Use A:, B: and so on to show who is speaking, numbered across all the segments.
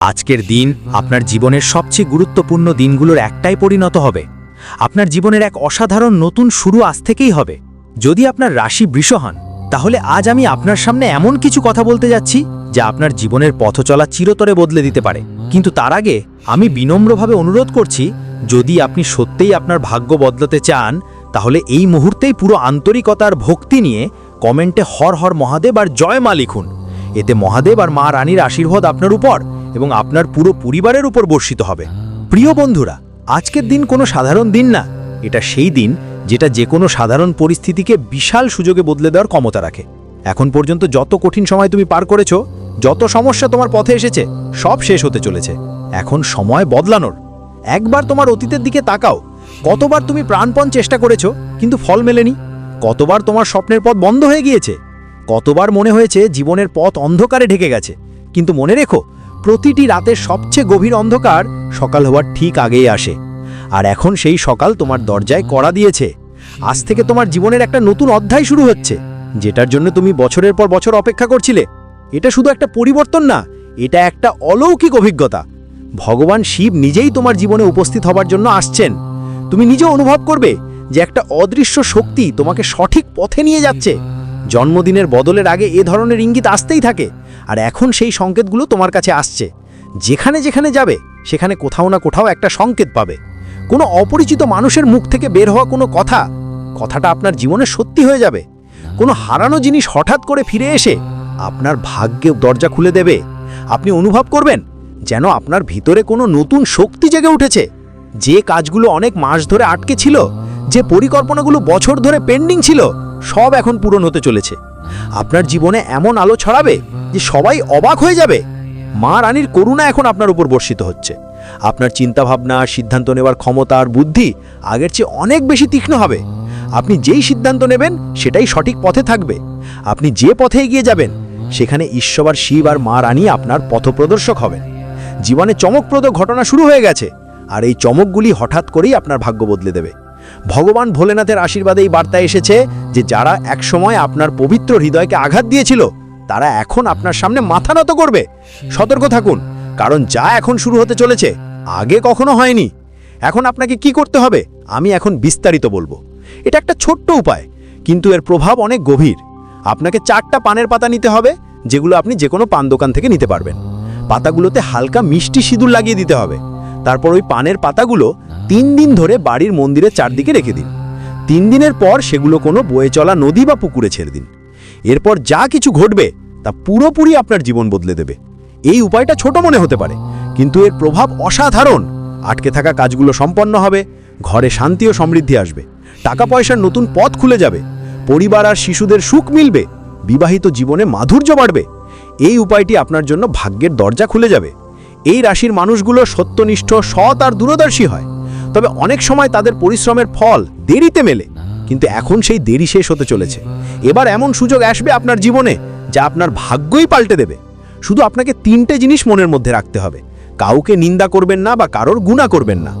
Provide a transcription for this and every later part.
A: আজকের দিন আপনার জীবনের সবচেয়ে গুরুত্বপূর্ণ দিনগুলোর একটাই পরিণত হবে। আপনার জীবনের এক অসাধারণ নতুন শুরু আজ থেকেই হবে। যদি আপনার রাশি বৃষ হন, তাহলে আজ আমি আপনার সামনে এমন কিছু কথা বলতে যাচ্ছি, যা আপনার জীবনের পথ চলা চিরতরে বদলে দিতে পারে। কিন্তু তার আগে আমি বিনম্রভাবে অনুরোধ করছি, যদি আপনি সত্যিই আপনার ভাগ্য বদলাতে চান, তাহলে এই মুহূর্তেই পুরো আন্তরিকতার ভক্তি নিয়ে কমেন্টে হর হর মহাদেব আর জয় মা লিখুন। এতে মহাদেব আর মা রানীর আশীর্বাদ আপনার উপর। এবং আপনার পুরো পরিবারের উপর বর্ষিত হবে। প্রিয় বন্ধুরা, আজকের দিন কোনো সাধারণ দিন না। এটা সেই দিন যেটা যে কোনো সাধারণ পরিস্থিতিকে বিশাল সুযোগে বদলে দেওয়ার ক্ষমতা রাখে। এখন পর্যন্ত যত কঠিন সময় তুমি পার করেছ, যত সমস্যা তোমার পথে এসেছে, সব শেষ হতে চলেছে। এখন সময় বদলানোর। একবার তোমার অতীতের দিকে তাকাও। কতবার তুমি প্রাণপণ চেষ্টা করেছ, কিন্তু ফল মেলেনি? কতবার তোমার স্বপ্নের পথ বন্ধ হয়ে গিয়েছে? কতবার মনে হয়েছে জীবনের পথ অন্ধকারে ঢেকে গেছে? কিন্তু মনে রেখো প্রতিটি রাতের সবচেয়ে গভীর অন্ধকার সকাল হওয়ার ঠিক আগেই আসে। আর এখন সেই সকাল তোমার দরজায় কড়া দিয়েছে। আজ থেকে তোমার জীবনের একটা নতুন অধ্যায় শুরু হচ্ছে, যেটার জন্য তুমি বছরের পর বছর অপেক্ষা করছিলে। এটা শুধু একটা পরিবর্তন না, এটা একটা অলৌকিক অভিজ্ঞতা। ভগবান শিব নিজেই তোমার জীবনে উপস্থিত হবার জন্য আসছেন। তুমি নিজে অনুভব করবে যে একটা অদৃশ্য শক্তি তোমাকে সঠিক পথে নিয়ে যাচ্ছে। জন্মদিনের বদলের আগে এ ধরনের ইঙ্গিত আসতেই থাকে। আর এখন সেই সংকেতগুলো তোমার কাছে আসছে। যেখানে যেখানে যাবে, সেখানে কোথাও না কোথাও একটা সংকেত পাবে। কোনো অপরিচিত মানুষের মুখ থেকে বের হওয়া কোনো কথা, কথাটা আপনার জীবনে সত্যি হয়ে যাবে। কোনো হারানো জিনিস হঠাৎ করে ফিরে এসে আপনার ভাগ্যে দরজা খুলে দেবে। আপনি অনুভব করবেন যেন আপনার ভিতরে কোনো নতুন শক্তি জেগে উঠেছে। যে কাজগুলো অনেক মাস ধরে আটকে ছিল, যে পরিকল্পনাগুলো বছর ধরে পেন্ডিং ছিল, সব এখন পূরণ হতে চলেছে। আপনার জীবনে এমন আলো ছড়াবে যে সবাই অবাক হয়ে যাবে। মা রানীর করুণা এখন আপনার উপর বর্ষিত হচ্ছে। আপনার চিন্তাভাবনা, সিদ্ধান্ত নেওয়ার ক্ষমতা আর বুদ্ধি আগের চেয়ে অনেক বেশি তীক্ষ্ণ হবে। আপনি যেই সিদ্ধান্ত নেবেন, সেটাই সঠিক পথে থাকবে। আপনি যে পথে এগিয়ে যাবেন, সেখানে ঈশ্বর আর শিব আর মা রানী আপনার পথপ্রদর্শক হবেন। জীবনে চমকপ্রদ ঘটনা শুরু হয়ে গেছে, আর এই চমকগুলি হঠাৎ করেই আপনার ভাগ্য বদলে দেবে। ভগবান ভোলেনাথের আশীর্বাদে এই বার্তা এসেছে যে যারা একসময় আপনার পবিত্র হৃদয়কে আঘাত দিয়েছিল, তারা এখন আপনার সামনে মাথা নত করবে। সতর্ক থাকুন, কারণ যা এখন শুরু হতে চলেছে, আগে কখনো হয়নি। এখন আপনাকে কি করতে হবে, আমি এখন বিস্তারিত বলব। এটা একটা ছোট্ট উপায়, কিন্তু এর প্রভাব অনেক গভীর। আপনাকে চারটা পানের পাতা নিতে হবে, যেগুলো আপনি যে কোনো পান দোকান থেকে নিতে পারবেন। পাতাগুলোতে হালকা মিষ্টি সিঁদুর লাগিয়ে দিতে হবে। তারপর ওই পানের পাতাগুলো তিন দিন ধরে বাড়ির মন্দিরের চারদিকে রেখে দিন। তিন দিনের পর সেগুলো কোনো বয়ে চলা নদী বা পুকুরে ছেড়ে দিন। এরপর যা কিছু ঘটবে, তা পুরোপুরি আপনার জীবন বদলে দেবে। এই উপায়টা ছোট মনে হতে পারে, কিন্তু এর প্রভাব অসাধারণ। আটকে থাকা কাজগুলো সম্পন্ন হবে, ঘরে শান্তি ও সমৃদ্ধি আসবে টাকা পয়সার নতুন পথ খুলে যাবে, পরিবার আর শিশুদের সুখ মিলবে, বিবাহিত জীবনে মাধুর্য বাড়বে। এই উপায়টি আপনার জন্য ভাগ্যের দরজা খুলে যাবে। এই রাশির মানুষগুলো সত্যনিষ্ঠ, সৎ আর দূরদর্শী হয়। তবে অনেক সময় তাদের পরিশ্রমের ফল দেরিতে মেলে, কিন্তু এখন সেই দেরি শেষ হতে চলেছে। এবার এমন সুযোগ আসবে আপনার জীবনে যা আপনার ভাগ্যই পাল্টে দেবে। শুধু আপনাকে তিনটে জিনিস মনের মধ্যে রাখতে হবে। কাউকে নিন্দা করবেন না বা কারোর গুণা করবেন না।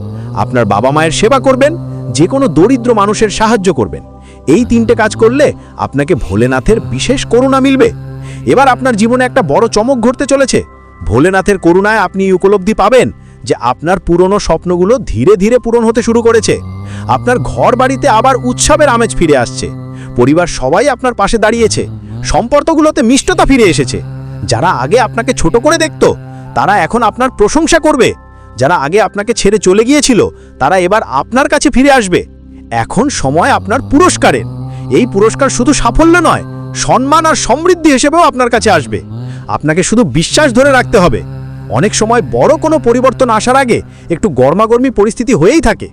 A: আপনার বাবা মায়ের সেবা করবেন যে কোনো দরিদ্র মানুষের সাহায্য করবেন। এই তিনটে কাজ করলে আপনাকে ভোলেনাথের বিশেষ করুণা মিলবে। এবার আপনার জীবনে একটা বড় চমক ঘটতে চলেছে। ভোলেনাথের করুণায় আপনি উপলব্ধি পাবেন। যে আপনার পুরনো স্বপ্নগুলো ধীরে ধীরে পূরণ হতে শুরু করেছে। আপনার ঘর বাড়িতে আবার উৎসবের আমেজ ফিরে আসছে। পরিবার সবাই আপনার পাশে দাঁড়িয়েছে। সম্পর্কগুলোতে মিষ্টতা ফিরে এসেছে। যারা আগে আপনাকে ছোট করে দেখত, তারা এখন আপনার প্রশংসা করবে। যারা আগে আপনাকে ছেড়ে চলে গিয়েছিল, তারা এবার আপনার কাছে ফিরে আসবে। এখন সময় আপনার পুরস্কারের। এই পুরস্কার শুধু সাফল্য নয়, সম্মান আর সমৃদ্ধি হিসেবেও আপনার কাছে আসবে। আপনাকে শুধু বিশ্বাস ধরে রাখতে হবে। অনেক সময় বড় কোনো পরিবর্তন আসার আগে একটু গরমাগর্মি পরিস্থিতি হয়েই থাকে।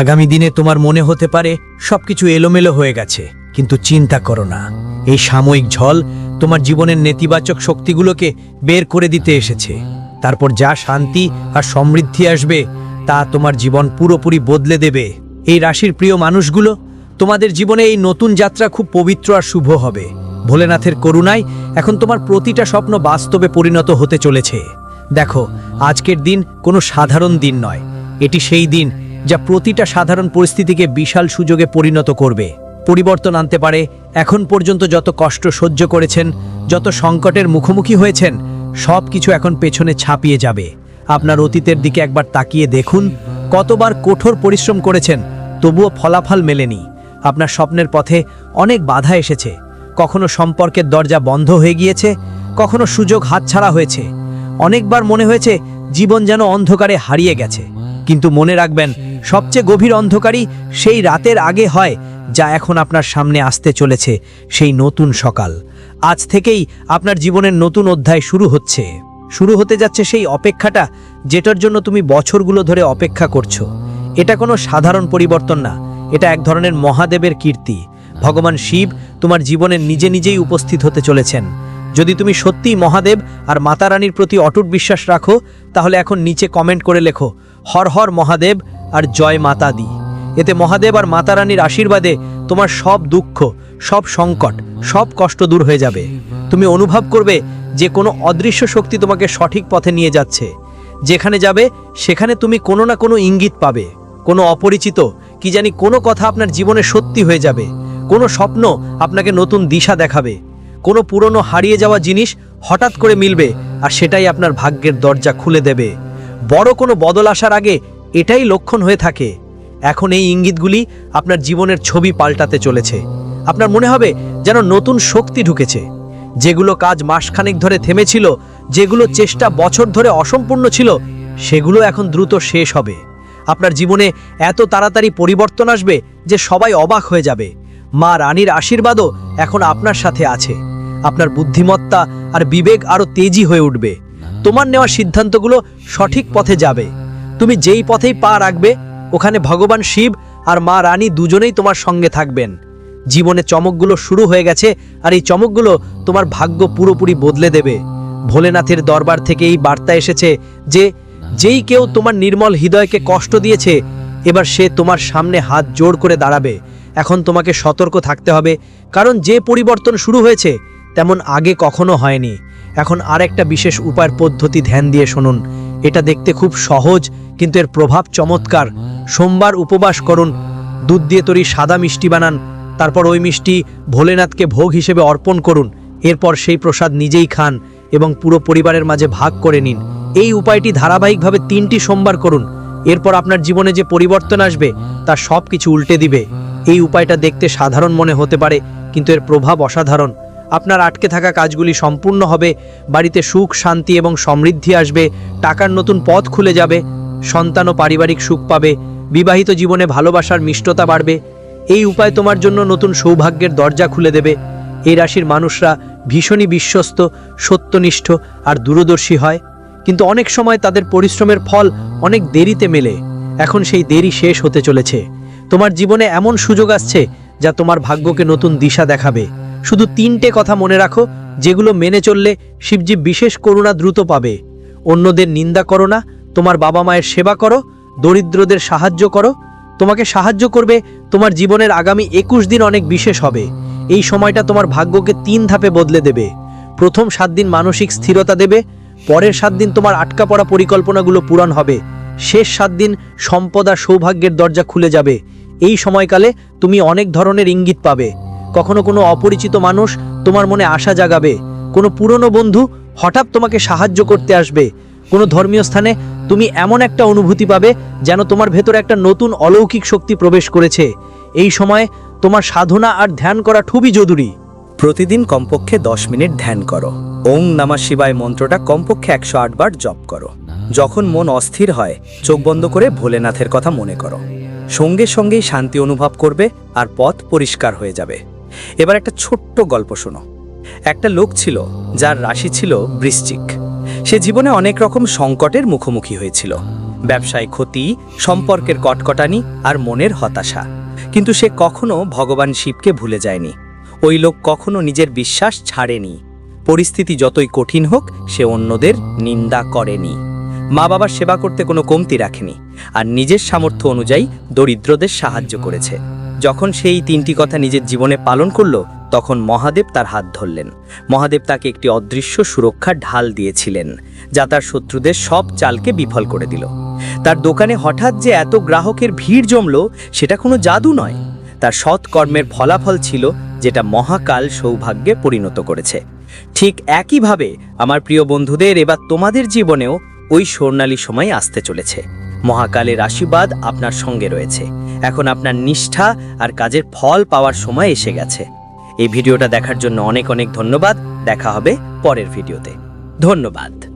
B: আগামী দিনে তোমার মনে হতে পারে সবকিছু এলোমেলো হয়ে গেছে, কিন্তু চিন্তা করো না। এই সাময়িক ঝল তোমার জীবনের নেতিবাচক শক্তিগুলোকে বের করে দিতে এসেছে। তারপর যা শান্তি আর সমৃদ্ধি আসবে, তা তোমার জীবন পুরোপুরি বদলে দেবে। এই রাশির প্রিয় মানুষগুলো, তোমাদের জীবনে এই নতুন যাত্রা খুব পবিত্র আর শুভ হবে। ভোলেনাথের করুণায় এখন তোমার প্রতিটা স্বপ্ন বাস্তবে পরিণত হতে চলেছে। দেখো, আজকের দিন কোনো সাধারণ দিন নয়। এটি সেই দিন যা প্রতিটা সাধারণ পরিস্থিতিকে বিশাল সুযোগে পরিণত করবে। পরিবর্তন আনতে পারে, এখন পর্যন্ত যত কষ্ট সহ্য করেছেন, যত সংকটের মুখোমুখি হয়েছেন, সব কিছু এখন পেছনে ছাপিয়ে যাবে। আপনার অতীতের দিকে একবার তাকিয়ে দেখুন, কতবার কঠোর পরিশ্রম করেছেন, তবুও ফলাফল মেলেনি। আপনার স্বপ্নের পথে অনেক বাধা এসেছে। কখনো সম্পর্কের দরজা বন্ধ হয়ে গিয়েছে, কখনো সুযোগ হাতছাড়া হয়েছে। অনেকবার মনে হয়েছে জীবন যেন অন্ধকারে হারিয়ে গেছে। কিন্তু মনে রাখবেন, সবচেয়ে গভীর অন্ধকারই সেই রাতের আগে হয় যা এখন আপনার সামনে আসতে চলেছে, সেই নতুন সকাল। আজ থেকেই আপনার জীবনের নতুন অধ্যায় শুরু হচ্ছে। শুরু হতে যাচ্ছে সেই অপেক্ষাটা যেটার জন্য তুমি বছরগুলো ধরে অপেক্ষা করছ। এটা কোনো সাধারণ পরিবর্তন না, এটা এক ধরনের মহাদেবের কীর্তি। ভগবান শিব তোমার জীবনে নিজে নিজেই উপস্থিত হতে চলেছেন। যদি তুমি সত্যিই মহাদেব আর মাতা রানীর প্রতি অটুট বিশ্বাস রাখো, তাহলে এখন নিচে কমেন্ট করে লেখো, হর হর মহাদেব আর জয় মাতা দি এতে মহাদেব আর মাতা রানীর আশীর্বাদে তোমার সব দুঃখ, সব সংকট, সব কষ্ট দূর হয়ে যাবে। তুমি অনুভব করবে যে কোনো অদৃশ্য শক্তি তোমাকে সঠিক পথে নিয়ে যাচ্ছে। যেখানে যাবে, সেখানে তুমি কোনো না কোনো ইঙ্গিত পাবে। কোনো অপরিচিত কি জানি কোনো কথা আপনার জীবনে সত্যি হয়ে যাবে। কোনো স্বপ্ন আপনাকে নতুন দিশা দেখাবে। কোনো পুরনো হারিয়ে যাওয়া জিনিস হঠাৎ করে মিলবে, আর সেটাই আপনার ভাগ্যের দরজা খুলে দেবে। বড় কোনো বদল আসার আগে এটাই লক্ষণ হয়ে থাকে। এখন এই ইঙ্গিতগুলি আপনার জীবনের ছবি পাল্টাতে চলেছে। আপনার মনে হবে যেন নতুন শক্তি ঢুকেছে, যেগুলো কাজ মাসখানেক ধরে থেমেছিল, যেগুলো চেষ্টা বছর ধরে অসম্পূর্ণ ছিল, সেগুলো এখন দ্রুত শেষ হবে। আপনার জীবনে এত তাড়াতাড়ি পরিবর্তন আসবে যে সবাই অবাক হয়ে যাবে। মা রানীর আশীর্বাদও এখন আপনার সাথে আছে। আপনার বুদ্ধিমত্তা আর বিবেক আরও তেজি হয়ে উঠবে। তোমার নেওয়া সিদ্ধান্তগুলো সঠিক পথে যাবে। তুমি যেই পথেই পা রাখবে, ওখানে ভগবান শিব আর মা রানী দুজনেই তোমার সঙ্গে থাকবেন। জীবনে চমকগুলো শুরু হয়ে গেছে আর এই চমকগুলো তোমার ভাগ্য পুরোপুরি বদলে দেবে। ভোলেনাথের দরবার থেকে এই বার্তা এসেছে যে, যেই কেউ তোমার নির্মল হৃদয়কে কষ্ট দিয়েছে, এবার সে তোমার সামনে হাত জোড় করে দাঁড়াবে। এখন তোমাকে সতর্ক থাকতে হবে, কারণ যে পরিবর্তন শুরু হয়েছে তেমন আগে কখনো হয়নি। এখন আরেকটা বিশেষ উপায়ের পদ্ধতি ধ্যান দিয়ে শুনুন। এটা দেখতে খুব সহজ, কিন্তু এর প্রভাব চমৎকার। সোমবার উপবাস করুন, দুধ দিয়ে তৈরি সাদা মিষ্টি বানান, তারপর ওই মিষ্টি ভোলেনাথকে ভোগ হিসেবে অর্পণ করুন, এরপর সেই প্রসাদ নিজেই খান এবং পুরো পরিবারের মাঝে ভাগ করে নিন। এই উপায়টি ধারাবাহিকভাবে তিনটি সোমবার করুন, এরপর আপনার জীবনে যে পরিবর্তন আসবে, তা সব কিছু উল্টে দিবে। এই উপায়টা দেখতে সাধারণ মনে হতে পারে, কিন্তু এর প্রভাব অসাধারণ। আপনার আটকে থাকা কাজগুলি সম্পূর্ণ হবে, বাড়িতে সুখ, শান্তি এবং সমৃদ্ধি আসবে, টাকার নতুন পথ খুলে যাবে, সন্তান ও পারিবারিক সুখ পাবে, বিবাহিত জীবনে ভালোবাসার মিষ্টতা বাড়বে। এই উপায় তোমার জন্য নতুন সৌভাগ্যের দরজা খুলে দেবে। এই রাশির মানুষরা ভীষণই বিশ্বস্ত, সত্যনিষ্ঠ আর দূরদর্শী হয়। কিন্তু অনেক সময় তাদের পরিশ্রমের ফল অনেক দেরিতে মেলে। এখন সেই দেরি শেষ হতে চলেছে। তোমার জীবনে এমন সুযোগ আসছে যা তোমার ভাগ্যকে নতুন দিশা দেখাবে। শুধু তিনটে কথা মনে রাখো, যেগুলো মেনে চললে শিবজি বিশেষ করুণা দ্রুত পাবে। অন্যদের নিন্দা করো না, তোমার বাবা মায়ের সেবা করো, দরিদ্রদের সাহায্য করো। তোমাকে সাহায্য করবে তোমার জীবনের আগামী একুশ দিন অনেক বিশেষ হবে। এই সময়টা তোমার ভাগ্যকে তিন ধাপে বদলে দেবে। প্রথম সাত দিন মানসিক স্থিরতা দেবে, পরের সাত দিন তোমার আটকা পড়া পরিকল্পনাগুলো পূরণ হবে। শেষ সাত দিন সম্পদ আর সৌভাগ্যের দরজা খুলে যাবে। এই সময়কালে তুমি অনেক ধরনের ইঙ্গিত পাবে। কখনো কোনো অপরিচিত মানুষ তোমার মনে আশা জাগাবে। কোনো পুরনো বন্ধু হঠাৎ তোমাকে সাহায্য করতে আসবে। কোনো ধর্মীয় স্থানে তুমি এমন একটা অনুভূতি পাবে যেন তোমার ভেতরে একটা নতুন অলৌকিক শক্তি প্রবেশ করেছে। এই সময় তোমার সাধনা আর ধ্যান করা খুবই জরুরি।
A: প্রতিদিন কমপক্ষে দশ মিনিট ধ্যান করো। ওং নামা শিবায় মন্ত্রটা কমপক্ষে একশো আট বার জপ করো। যখন মন অস্থির হয়, চোখ বন্ধ করে ভোলেনাথের কথা মনে করো। সঙ্গে সঙ্গেই শান্তি অনুভব করবে আর পথ পরিষ্কার হয়ে যাবে। এবার একটা ছোট্ট গল্প শোনো। একটা লোক ছিল, যার রাশি ছিল বৃশ্চিক। সে জীবনে অনেক রকম সংকটের মুখোমুখি হয়েছিল। ব্যবসায় ক্ষতি, সম্পর্কের কটকটানি আর মনের হতাশা। কিন্তু সে কখনো ভগবান শিবকে ভুলে যায়নি। ওই লোক কখনো নিজের বিশ্বাস ছাড়েনি। পরিস্থিতি যতই কঠিন হোক, সে অন্যদের নিন্দা করেনি। মা বাবার সেবা করতে কোনো কমতি রাখেনি আর নিজের সামর্থ্য অনুযায়ী দরিদ্রদের সাহায্য করেছে। যখন সেই তিনটি কথা নিজের জীবনে পালন করল, তখন মহাদেব তার হাত ধরলেন। মহাদেব তাকে একটি অদৃশ্য সুরক্ষার ঢাল দিয়েছিলেন, যা তার শত্রুদের সব চালকে বিফল করে দিল। তার দোকানে হঠাৎ যে এত গ্রাহকের ভিড় জমল, সেটা কোনো জাদু নয়। তার সৎ কর্মের ফলাফল ছিল যেটা মহাকাল সৌভাগ্যে পরিণত করেছে। ঠিক একইভাবে, আমার প্রিয় বন্ধুদের, এবার তোমাদের জীবনেও ওই স্বর্ণালী সময় আসতে চলেছে। মহাকালের আশীর্বাদ আপনার সঙ্গে রয়েছে। এখন আপনার নিষ্ঠা আর কাজের ফল পাওয়ার সময় এসে গেছে। এই ভিডিওটা দেখার জন্য অনেক অনেক ধন্যবাদ। দেখা হবে পরের ভিডিওতে। ধন্যবাদ।